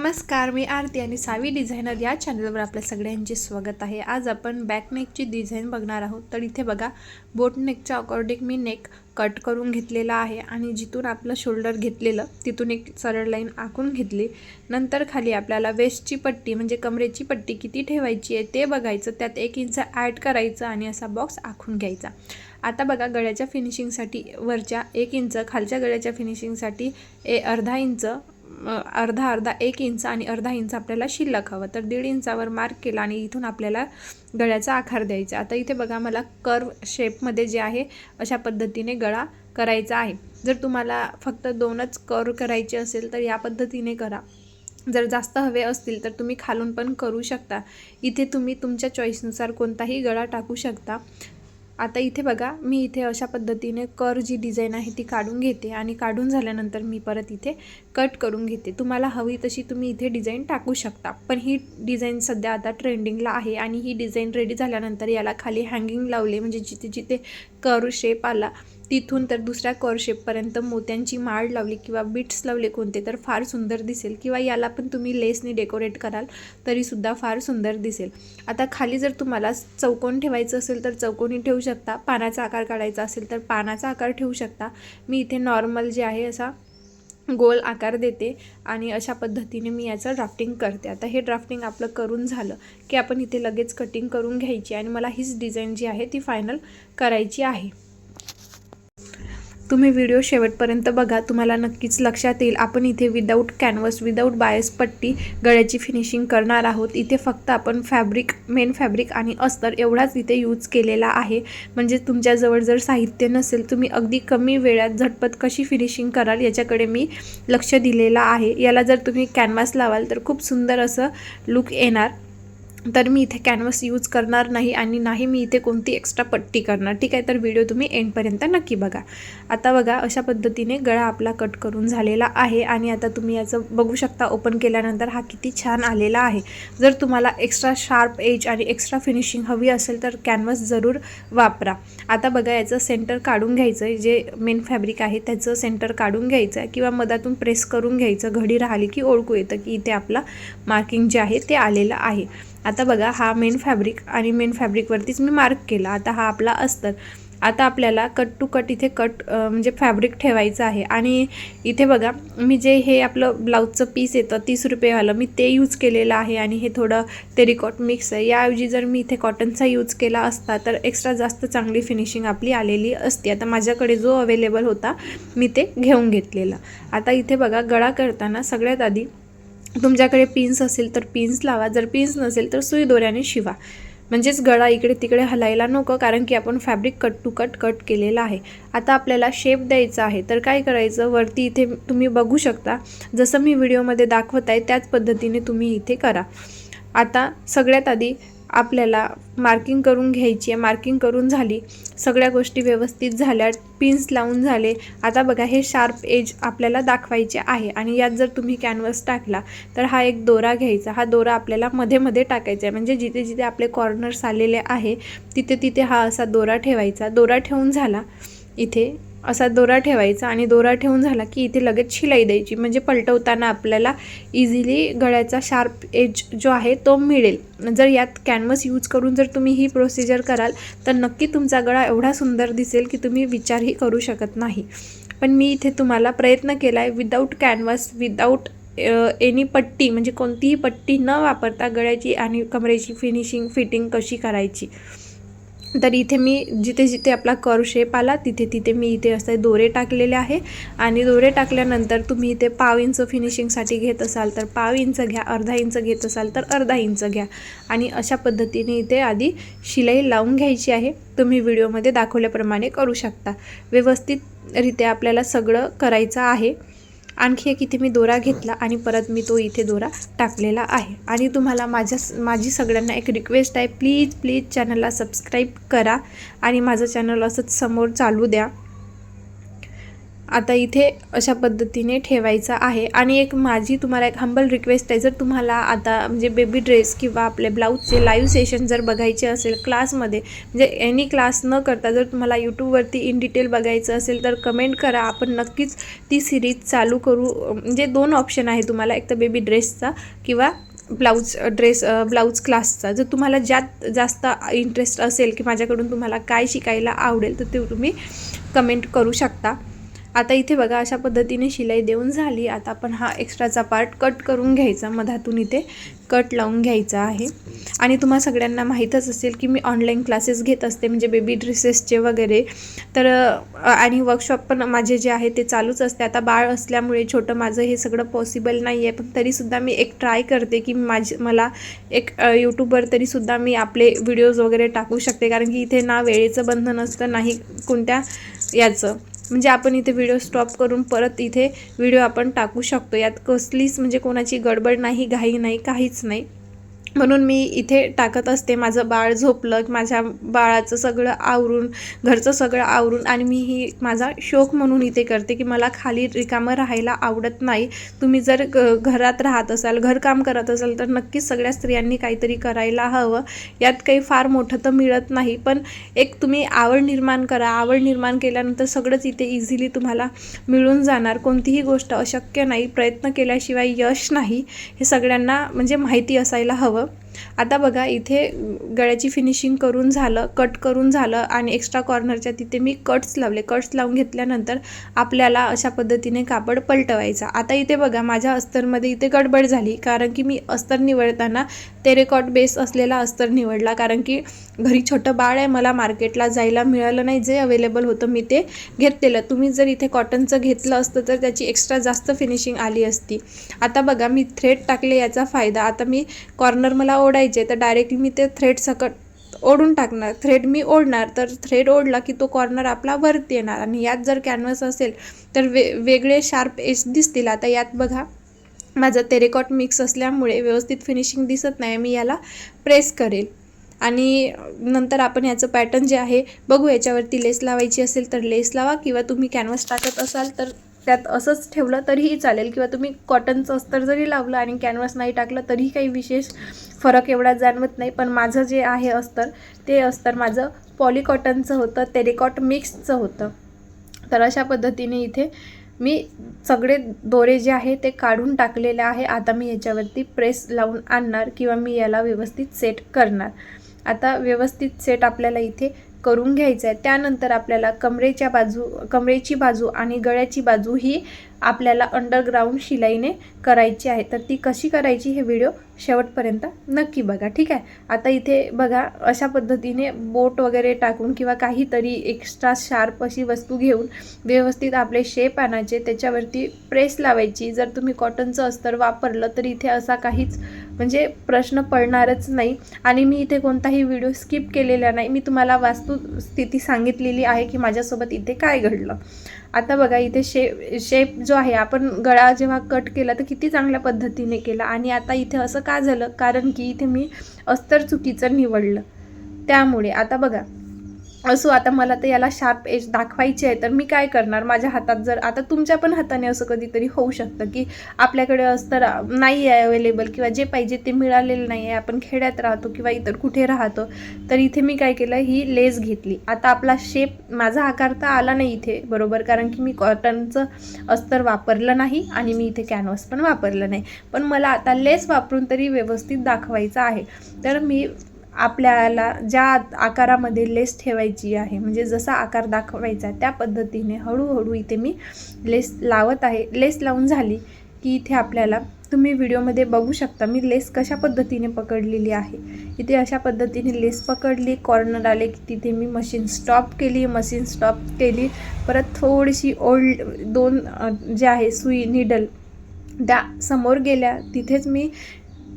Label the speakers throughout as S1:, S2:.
S1: नमस्कार मी आरती आणि सावी डिझायनर या चॅनलवर आपल्या सगळ्यांचे स्वागत आहे. आज आपण बॅकनेकची डिझाईन बघणार आहोत. तर इथे बघा बोटनेकच्या अकॉर्डिंग मी नेक कट करून घेतलेला आहे आणि जिथून आपलं शोल्डर घेतलेलं तिथून एक सरळ लाईन आखून घेतली. नंतर खाली आपल्याला वेस्टची पट्टी म्हणजे कमरेची पट्टी किती ठेवायची आहे ते बघायचं. त्यात एक इंच ॲड करायचं आणि असा बॉक्स आखून घ्यायचा. आता बघा गळ्याच्या फिनिशिंगसाठी वरच्या एक इंच खालच्या गळ्याच्या फिनिशिंगसाठी ए अर्धा इंच अर्धा अर्धा एक इंच आणि अर्धा इंच आपल्याला शिल्लक हवं. तर दीड इंचावर मार्क केला आणि इथून आपल्याला गळ्याचा आकार द्यायचा. आता इथे बघा मला कर्व शेपमध्ये जे आहे अशा पद्धतीने गळा करायचा आहे. जर तुम्हाला फक्त दोनच कर्व करायचे असेल तर या पद्धतीने करा. जर जास्त हवे असतील तर तुम्ही खालून पण करू शकता. इथे तुम्ही तुमच्या चॉईसनुसार कोणताही गळा टाकू शकता. आता इथे बघा मी इथे अशा पद्धतीने कर जी डिझाईन आहे ती काढून घेते आणि काढून झाल्यानंतर मी परत इथे कट करून घेते. तुम्हाला हवी तशी तुम्ही इथे डिझाईन टाकू शकता. पण ही डिझाईन सध्या आता ट्रेंडिंगला आहे आणि ही डिझाईन रेडी झाल्यानंतर याला खाली हँगिंग लावले म्हणजे जिथे जिथे कर शेप आला तिथून तर दुसऱ्या कॉरशेपपर्यंत मोत्यांची माळ लावली किंवा बीट्स लावले कोणते तर फार सुंदर दिसेल किंवा याला पण तुम्ही लेसने डेकोरेट कराल तरीसुद्धा फार सुंदर दिसेल. आता खाली जर तुम्हाला चौकोन ठेवायचं असेल तर चौकोनी ठेवू शकता पानाचा आकार काढायचा असेल तर पानाचा आकार ठेवू शकता. मी इथे नॉर्मल जे आहे असा गोल आकार देते आणि अशा पद्धतीने मी याचं ड्राफ्टिंग करते. आता हे ड्राफ्टिंग आपलं करून झालं की आपण इथे लगेच कटिंग करून घ्यायची आणि मला हीच डिझाईन जी आहे ती फायनल करायची आहे. तुम्ही व्हिडिओ शेवटपर्यंत बघा तुम्हाला नक्कीच लक्षात येईल. आपण इथे विदाऊट कॅनव्हस विदाऊट बायस पट्टी गळ्याची फिनिशिंग करणार आहोत. इथे फक्त आपण फॅब्रिक मेन फॅब्रिक आणि अस्तर एवढाच इथे यूज केलेला आहे. म्हणजे तुमच्याजवळ जर साहित्य नसेल तुम्ही अगदी कमी वेळात झटपट कशी फिनिशिंग कराल याच्याकडे मी लक्ष दिलेलं आहे. याला जर तुम्ही कॅनव्हास लावाल तर खूप सुंदर असं लुक येणार. तर मी इथे कॅनव्हस यूज करणार नाही आणि नाही मी इथे कोणती एक्स्ट्रा पट्टी करणार. ठीक आहे तर व्हिडिओ तुम्ही एंडपर्यंत नक्की बघा. आता बघा अशा पद्धतीने गळा आपला कट करून झालेला आहे आणि आता तुम्ही याचं बघू शकता ओपन केल्यानंतर हा किती छान आलेला आहे. जर तुम्हाला एक्स्ट्रा शार्प एज आणि एक्स्ट्रा फिनिशिंग हवी असेल तर कॅनव्हस जरूर वापरा. आता बघा याचं सेंटर काढून घ्यायचं आहे जे मेन फॅब्रिक आहे त्याचं सेंटर काढून घ्यायचं आहे किंवा मधातून प्रेस करून घ्यायचं घडी राहिली की ओळखू येतं की इथे आपला मार्किंग जे आहे ते आलेलं आहे. आता बघा हा मेन फॅब्रिक आणि मेन फॅब्रिकवरतीच मी मार्क केला. आता हा आपला अस्तर. आता आपल्याला कट टू कट इथे कट म्हणजे फॅब्रिक ठेवायचं आहे. आणि इथे बघा मी जे हे आपलं ब्लाऊजचं पीस येतं तीस रुपयेवालं मी ते यूज केलेलं आहे. आणि हे थोडं तेरिकॉट मिक्स आहे. याऐवजी जर मी इथे कॉटनचा यूज केला असता तर एक्स्ट्रा जास्त चांगली फिनिशिंग आपली आलेली असते. आता माझ्याकडे जो अवेलेबल होता मी ते घेऊन घेतलेला. आता इथे बघा गळा करताना सगळ्यात आधी तुमच्याकडे पिन्स असेल तर पिन्स लावा. जर पिन्स नसेल तर सुई दोऱ्याने शिवा. म्हणजेच गळा इकडे तिकडे हलायला नको कारण की आपण fabric cut to cut cut केलेला आहे. आता आपल्याला शेप द्यायचा आहे. तर काय करायचं? वरती इथे तुम्ही बघू शकता. जसं मी व्हिडिओमध्ये दाखवत आहे त्याच पद्धतीने तुम्ही इथे करा. आता सगळ्यात आधी आपल्याला मार्किंग करून घ्यायची आहे. मार्किंग करून झाली सगळ्या गोष्टी व्यवस्थित झाल्या पिन्स लावून झाले. आता बघा हे शार्प एज आपल्याला दाखवायचे आहे. आणि यात जर तुम्ही कॅनव्हस टाकला तर हा एक दोरा घ्यायचा. हा दोरा आपल्याला मध्ये मध्ये टाकायचा आहे. म्हणजे जिथे जिथे आपले कॉर्नर्स आलेले आहे तिथे तिथे हा असा दोरा ठेवायचा. दोरा ठेवून झाला इथे असा दोरा ठेवायचा आणि दोरा ठेवून झाला की इथे लगेच शिलाई द्यायची. म्हणजे पलटवताना आपल्याला इझिली गळ्याचा शार्प एज जो आहे तो मिळेल. जर यात कॅनव्हस यूज करून जर तुम्ही ही प्रोसिजर कराल तर नक्की तुमचा गळा एवढा सुंदर दिसेल की तुम्ही विचारही करू शकत नाही. पण मी इथे तुम्हाला प्रयत्न केला आहे विदाऊट कॅनव्हस विदाऊट एनी पट्टी म्हणजे कोणतीही पट्टी न वापरता गळ्याची आणि कमरेची फिनिशिंग फिटिंग कशी करायची. तर इथे मी जिथे जिथे आपला कर्व शेप आला तिथे तिथे मी इथे असे दोरे टाकलेले आहे. आणि दोरे टाकल्यानंतर तुम्ही इथे पाव इंच फिनिशिंगसाठी घेत असाल तर पाव इंच घ्या अर्धा इंच घेत असाल तर अर्धा इंच घ्या. आणि अशा पद्धतीने इथे आधी शिलाई लावून घ्यायची आहे. तुम्ही व्हिडिओमध्ये दाखवल्याप्रमाणे करू शकता. व्यवस्थितरित्या आपल्याला सगळं करायचं आहे. आणखी एक इथे मी दोरा घेतला आणि परत मी तो इथे दोरा टाकलेला आहे. आणि तुम्हाला माझ्या माझी सगळ्यांना एक रिक्वेस्ट आहे प्लीज प्लीज चॅनलला सबस्क्राईब करा आणि माझं चॅनल असंच समोर चालू द्या. आता इथे अशा पद्धतीने ठेवायचं आहे. आणि एक माझी तुम्हाला एक हंबल रिक्वेस्ट आहे. जर तुम्हाला आता म्हणजे बेबी ड्रेस किंवा आपले ब्लाऊजचे लाईव्ह सेशन जर बघायचे असेल क्लासमध्ये म्हणजे एनी क्लास न करता जर तुम्हाला यूट्यूबवरती इन डिटेल बघायचं असेल तर कमेंट करा. आपण नक्कीच ती सिरीज चालू करू. म्हणजे दोन ऑप्शन आहे तुम्हाला. एक तर बेबी ड्रेसचा किंवा ब्लाऊज ड्रेस ब्लाऊज क्लासचा जर तुम्हाला ज्यात जास्त इंटरेस्ट असेल की माझ्याकडून तुम्हाला काय शिकायला आवडेल तर ते तुम्ही कमेंट करू शकता. आता इथे बघा अशा पद्धतीने शिलाई देऊन झाली. आता आपण हा एक्स्ट्राचा पार्ट कट करून घ्यायचा. मधातून इथे कट लावून घ्यायचा आहे. आणि तुम्हाला सगळ्यांना माहीतच असेल की मी ऑनलाईन क्लासेस घेत असते म्हणजे बेबी ड्रेसेसचे वगैरे. तर आणि वर्कशॉप पण माझे जे आहे ते चालूच असते. आता बाळ असल्यामुळे छोटं माझं हे सगळं पॉसिबल नाही आहे पण तरीसुद्धा मी एक ट्राय करते की माझ मला एक यूट्यूबवर तरीसुद्धा मी आपले व्हिडिओज वगैरे टाकू शकते. कारण की इथे ना वेळेचं बंधन असतं नाही कोणत्या याचं. म्हणजे आपण इथे व्हिडिओ स्टॉप करून परत इथे व्हिडिओ आपण टाकू शकतो. यात कसलीच म्हणजे कोणाची गडबड नाही घाई नाही काहीच नाही. म्हणून मी इथे टाकत असते. माझं बाळ झोपलं की माझ्या बाळाचं सगळं आवरून घरचं सगळं आवरून आणि मी ही माझा शौक म्हणून इथे करते की मला खाली रिकामं राहायला आवडत नाही. तुम्ही जर ग घरात राहत असाल घरकाम करत असाल तर नक्कीच सगळ्या स्त्रियांनी काहीतरी करायला हवं. यात काही फार मोठं तर मिळत नाही. पण एक तुम्ही आवड निर्माण करा. आवड निर्माण केल्यानंतर सगळंच इथे इझिली तुम्हाला मिळून जाणार. कोणतीही गोष्ट अशक्य नाही. प्रयत्न केल्याशिवाय यश नाही. हे सगळ्यांना म्हणजे माहिती असायला हवं. आता बघा इथे गळ्याची फिनिशिंग करून झालं कट करून झालं आणि एक्स्ट्रा कॉर्नरच्या तिथे मी कट्स लावले. कट्स लावून घेतल्यानंतर आपल्याला अशा पद्धतीने कापड पलटवायचा. आता इथे बघा माझ्या अस्तरमध्ये इथे गडबड झाली कारण की मी अस्तर निवडताना टेरेकॉट बेस असलेला अस्तर निवडला. कारण की घरी छोटं बाळ आहे मला मार्केटला जायला मिळालं नाही. जे अवेलेबल होतं मी ते घेतलेलं. तुम्ही जर इथे कॉटनचं घेतलं असतं तर त्याची एक्स्ट्रा जास्त फिनिशिंग आली असती. आता बघा मी थ्रेड टाकले याचा फायदा. आता मी कॉर्नर मला ओढायचे तर डायरेक्टली मी ते थ्रेड सकट ओढून टाकणार. थ्रेड मी ओढणार तर थ्रेड ओढला की तो कॉर्नर आपला वरती येणार. आणि यात जर कॅनव्हस असेल तर वे वेगळे शार्प एज दिसतील. आता यात बघा माझं तेरेकॉट मिक्स असल्यामुळे व्यवस्थित फिनिशिंग दिसत नाही मी याला प्रेस करेल. आणि नंतर आपण याचं पॅटर्न जे आहे बघू याच्यावरती लेस लावायची असेल तर लेस लावा किंवा तुम्ही कॅनव्हस टाकत असाल तर त्यात असंच ठेवलं तरीही चालेल. किंवा तुम्ही कॉटनचं अस्तर जरी लावलं आणि कॅनव्हस नाही टाकलं तरीही काही विशेष फरक एवढा जाणवत नाही. पण माझं जे आहे अस्तर ते अस्तर माझं पॉलिकॉटनचं होतं तेरेकॉट मिक्सचं होतं. तर अशा पद्धतीने इथे मी सगळे दोरे जे आहे ते काढून टाकलेले आहे. आता मी याच्यावरती प्रेस लावून आणणार किंवा मी याला व्यवस्थित सेट करणार. आता व्यवस्थित सेट आपल्याला इथे करून घ्यायचं आहे त्यानंतर आपल्याला कमरेच्या बाजू कमरेची बाजू आणि गळ्याची बाजू ही आपल्याला अंडरग्राऊंड शिलाईने करायची आहे. तर ती कशी करायची हे व्हिडिओ शेवटपर्यंत नक्की बघा ठीक आहे? आता इथे बघा अशा पद्धतीने बोट वगैरे टाकून किंवा काहीतरी एक्स्ट्रा शार्प अशी वस्तू घेऊन व्यवस्थित आपले शेप आणायचे त्याच्यावरती प्रेस लावायची. जर तुम्ही कॉटनचं अस्तर वापरलं तर इथे असा काहीच म्हणजे प्रश्न पडणारच नाही. आणि मी इथे कोणताही व्हिडिओ स्किप केलेला नाही. मी तुम्हाला वास्तुस्थिती सांगितलेली आहे की माझ्यासोबत इथे काय घडलं. आता बघा इथे शेप शेप जो आहे आपण गळा जेव्हा कट केला तर किती चांगल्या पद्धतीने केला. आणि आता इथे असं का झालं? कारण की इथे मी अस्तर चुकीचं निवडलं. त्यामुळे आता बघा. असो आता मला तर याला शार्प एज दाखवायची आहे तर मी काय करणार? माझ्या हातात जर आता तुमच्या पण हाताने असं कधीतरी होऊ शकतं की आपल्याकडे अस्तर नाही आहे अवेलेबल किंवा जे पाहिजे ते मिळालेलं नाही आहे आपण खेड्यात राहतो किंवा इतर कुठे राहतो तर इथे मी काय केलं ही लेस घेतली. आता आपला शेप माझा आकार तर आला नाही इथे बरोबर? कारण की मी कॉटनचं अस्तर वापरलं नाही आणि मी इथे कॅनव्हास पण वापरलं नाही. पण मला आता लेस वापरून तरी व्यवस्थित दाखवायचं आहे. तर मी आपल्याला ज्या आकारामध्ये लेस ठेवायची आहे म्हणजे जसा आकार दाखवायचा त्या पद्धतीने हळूहळू इथे मी लेस लावत आहे. लेस लावून झाली की इथे आपल्याला तुम्ही व्हिडिओमध्ये बघू शकता मी लेस कशा पद्धतीने पकडलेली आहे. इथे अशा पद्धतीने लेस पकडली कॉर्नर आले की तिथे मी मशीन स्टॉप केली मशीन स्टॉप केली. परत थोडीशी ओल्ड दोन जे आहे सुई निडल त्या समोर गेल्या. तिथेच मी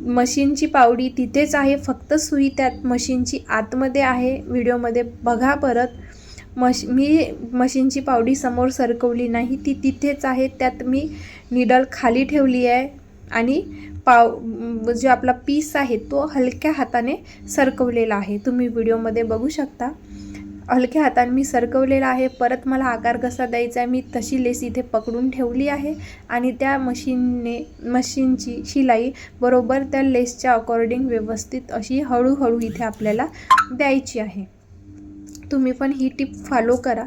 S1: मशीनची पावडी तिथेच आहे फक्त सुई त्यात मशीनची आतमध्ये आहे. व्हिडिओमध्ये बघा परत. मश मी मशीनची पावडी समोर सरकवली नाही ती तिथेच आहे त्यात मी निडल खाली ठेवली आहे आणि पाव जो आपला पीस आहे तो हलक्या हाताने सरकवलेला आहे. तुम्ही व्हिडिओमध्ये बघू शकता. हलक्या हाताने मी सरकवलेला आहे. परत मला आकार कसा द्यायचा आहे? मी तशी लेस इथे पकडून ठेवली आहे आणि त्या मशीनने मशीनची शिलाई बरोबर त्या लेसच्या अकॉर्डिंग व्यवस्थित अशी हळूहळू इथे आपल्याला द्यायची आहे. तुम्ही पण ही टिप फॉलो करा.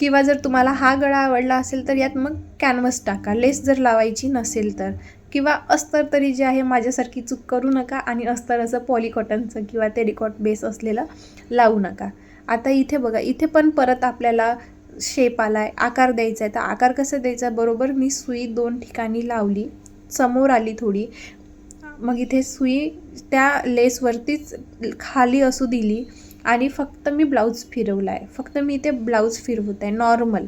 S1: किंवा जर तुम्हाला हा गळा आवडला असेल तर यात मग कॅनव्हस टाका. लेस जर लावायची नसेल तर. किंवा अस्तर तरी जे आहे माझ्यासारखी चूक करू नका आणि अस्तर असं पॉलिकॉटनचं किंवा टेरिकॉट बेस असलेलं लावू नका. आता इथे बघा इथे पण परत आपल्याला शेप आला आहे आकार द्यायचा आहे तर आकार कसा द्यायचा? बरोबर मी सुई दोन ठिकाणी लावली समोर आली थोडी. मग इथे सुई त्या लेसवरतीच खाली असू दिली आणि फक्त मी ब्लाऊज फिरवला आहे फक्त मी इथे ब्लाऊज फिरवत आहे नॉर्मल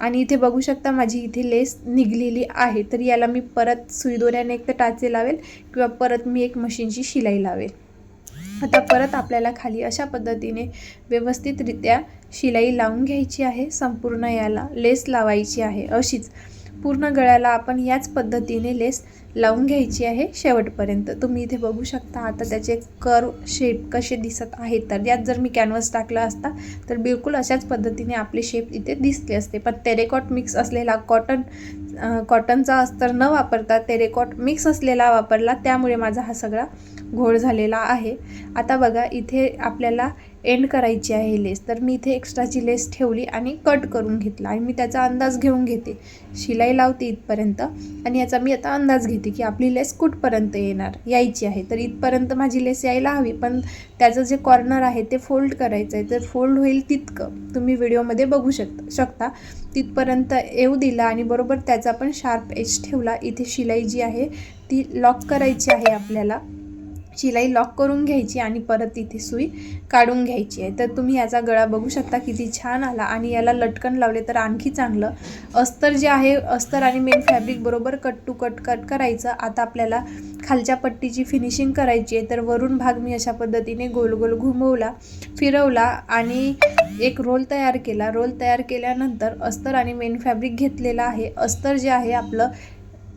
S1: आणि इथे बघू शकता माझी इथे लेस निघलेली आहे. तर याला मी परत सुईदोऱ्याने एक तर टाचे लावेल किंवा परत मी एक मशीनची शिलाई लावेल. आता परत आपल्याला खाली अशा पद्धतीने व्यवस्थितरित्या शिलाई लावून घ्यायची आहे. संपूर्ण याला लेस लावायची आहे. अशीच पूर्ण गळ्याला आपण याच पद्धतीने लेस लावून घ्यायची आहे शेवटपर्यंत. तुम्ही इथे बघू शकता आता त्याचे कर्व शेप कसे दिसत आहेत. तर यात जर मी कॅनव्हस टाकला असता तर बिलकुल अशाच पद्धतीने आपले शेप इथे दिसले असते. पण तेरेकॉट मिक्स असलेला कॉटन कॉटनचा अस्तर न वापरता तेरेकॉट मिक्स असलेला वापरला त्यामुळे माझा हा सगळा घोळ झालेला आहे. आता बघा इथे आपल्याला एंड करायची आहे लेस तर मी इथे एक्स्ट्राची लेस ठेवली आणि कट करून घेतला. आणि मी त्याचा अंदाज घेऊन घेते. शिलाई लावते इथपर्यंत. आणि याचा मी आता अंदाज घेते. होती की आपली लेस कुठपर्यंत येणार? यायची आहे. तर इथपर्यंत माझी लेस यायला हवी पण त्याचं जे कॉर्नर आहे ते फोल्ड करायचं आहे तर फोल्ड होईल तितकं. तुम्ही व्हिडिओमध्ये बघू शकता शकता. तिथपर्यंत येऊ दिला आणि बरोबर त्याचा पण शार्प एज ठेवला. इथे शिलाई जी आहे ती लॉक करायची आहे आपल्याला. शिलाई लॉक करून घ्यायची आणि परत तिथे सुई काढून घ्यायची आहे. तर तुम्ही याचा गळा बघू शकता किती छान आला आणि याला लटकन लावले तर आणखी चांगलं. अस्तर जे आहे अस्तर आणि मेन फॅब्रिक बरोबर कट टू कट कट करायचं. आता आपल्याला खालच्या पट्टीची फिनिशिंग करायची आहे. तर वरून भाग मी अशा पद्धतीने गोल गोल घुमवला फिरवला आणि एक रोल तयार केला. रोल तयार केल्यानंतर अस्तर आणि मेन फॅब्रिक घेतलेला आहे. अस्तर जे आहे आपलं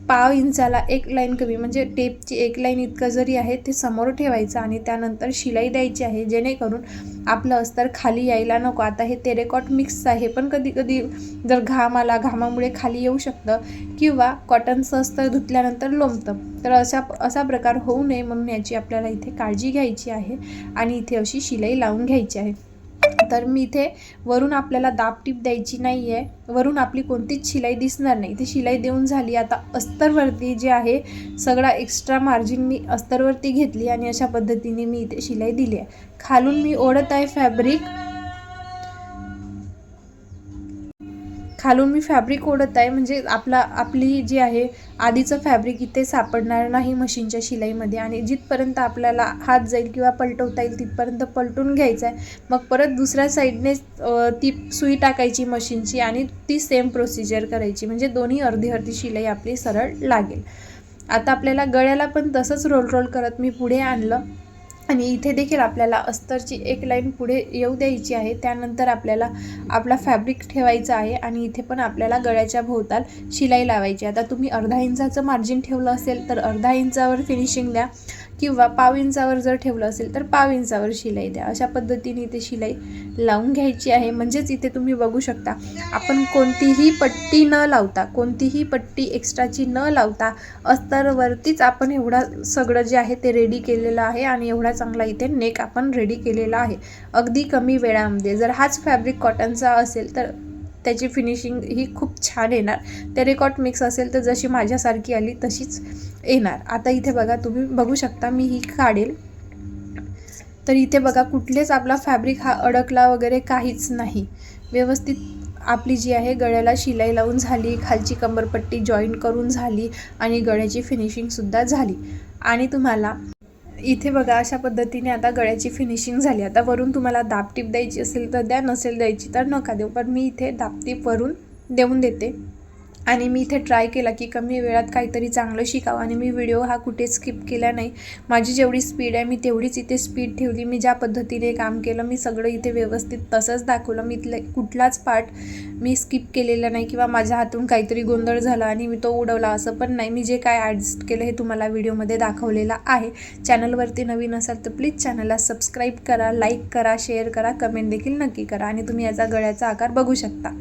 S1: पाव इंचाला एक लाईन कमी म्हणजे टेपची एक लाईन इतकं जरी आहे ते समोर ठेवायचं आणि त्यानंतर शिलाई द्यायची आहे जेणेकरून आपलं अस्तर खाली यायला नको. आता हे तेरेकॉट मिक्स आहे पण कधी कधी जर घाम आला घामामुळे खाली येऊ शकतं किंवा कॉटनचं अस्तर धुतल्यानंतर लोंबतं. तर अशा असा प्रकार होऊ नये म्हणून याची आपल्याला इथे काळजी घ्यायची आहे आणि इथे अशी शिलाई लावून घ्यायची आहे. तर मी इथे वरून आपल्याला दाब टीप द्यायची नाही आहे वरून आपली कोणतीच शिलाई दिसणार नाही. इथे शिलाई देऊन झाली. आता अस्तरवरती जे आहे सगळा एक्स्ट्रा मार्जिन मी अस्तरवरती घेतली आणि अशा पद्धतीने मी इथे शिलाई दिली आहे. खालून मी ओढत आहे फॅब्रिक खालून मी फॅब्रिक ओढत आहे. म्हणजे आपला आपली जी आहे आधीचं फॅब्रिक इथे सापडणार नाही मशीनच्या शिलाईमध्ये. आणि जिथपर्यंत आपल्याला हात जाईल किंवा पलटवता येईल तिथपर्यंत पलटून घ्यायचं आहे. मग परत दुसऱ्या साईडने ती सुई टाकायची मशीनची आणि ती सेम प्रोसिजर करायची. म्हणजे दोन्ही अर्धी अर्धी शिलाई आपली सरळ लागेल. आता आपल्याला गळ्याला पण तसंच रोल रोल करत मी पुढे आणलं. आणि इथे देखील आपल्याला अस्तरची एक लाईन पुढे येऊ द्यायची आहे. त्यानंतर आपल्याला आपला फॅब्रिक ठेवायचा आहे आणि इथे पण आपल्याला गळ्याच्या भोवताल शिलाई लावायची आता तुम्ही अर्धा इंचाचं मार्जिन ठेवलं असेल तर अर्धा इंचावर फिनिशिंग द्या. किंवा पाव इंचावर जर ठेवलं असेल तर पाव इंचावर शिलाई द्या. अशा पद्धतीने इथे शिलाई लावून घ्यायची आहे. म्हणजेच इथे तुम्ही बघू शकता आपण कोणतीही पट्टी न लावता कोणतीही पट्टी एक्स्ट्राची न लावता अस्तरवरतीच आपण एवढा सगळं जे आहे ते रेडी केलेलं आहे आणि एवढा चांगला इथे नेक आपण रेडी केलेला आहे. अगदी कमी वेळामध्ये जर हाच फॅब्रिक कॉटनचा असेल तर त्याची फिनिशिंग ही खूप छान येणार. टेरेकॉट मिक्स असेल तर जशी माझ्यासारखी आली तशीच येणार. आता इथे बघा तुम्ही बघू शकता मी ही काढेल. तर इथे बघा कुठलेच आपला फॅब्रिक हा अडकला वगैरे काहीच नाही. व्यवस्थित आपली जी आहे गळ्याला शिलाई लावून झाली खालची कंबरपट्टी जॉईन करून झाली आणि गळ्याची फिनिशिंगसुद्धा झाली. आणि तुम्हाला इथे बघा अशा पद्धतीने आता गळ्याची फिनिशिंग झाली. आता वरून तुम्हाला दाबटीप द्यायची असेल तर द्या नसेल द्यायची तर नका देऊ. पण मी इथे दाबटीप वरून देऊन देते. आणि मी इथे ट्राय केला की कमी वेळात काहीतरी चांगलं शिकावं. आणि मी व्हिडिओ हा कुठे स्किप केला नाही. माझी जेवढी स्पीड आहे मी तेवढीच इथे स्पीड ठेवली. मी ज्या पद्धतीने काम केलं मी सगळं इथे व्यवस्थित तसंच दाखवलं. मी इथलं कुठलाच पार्ट मी स्किप केलेला नाही किंवा माझ्या हातून काहीतरी गोंधळ झाला आणि मी तो उडवला असं पण नाही. मी जे काय ॲडजस्ट केलं हे तुम्हाला व्हिडिओमध्ये दाखवलेलं आहे. चॅनलवरती नवीन असाल तर प्लीज चॅनलला सबस्क्राईब करा लाईक करा शेअर करा कमेंट देखील नक्की करा आणि तुम्ही याचा गळ्याचा आकार बघू शकता.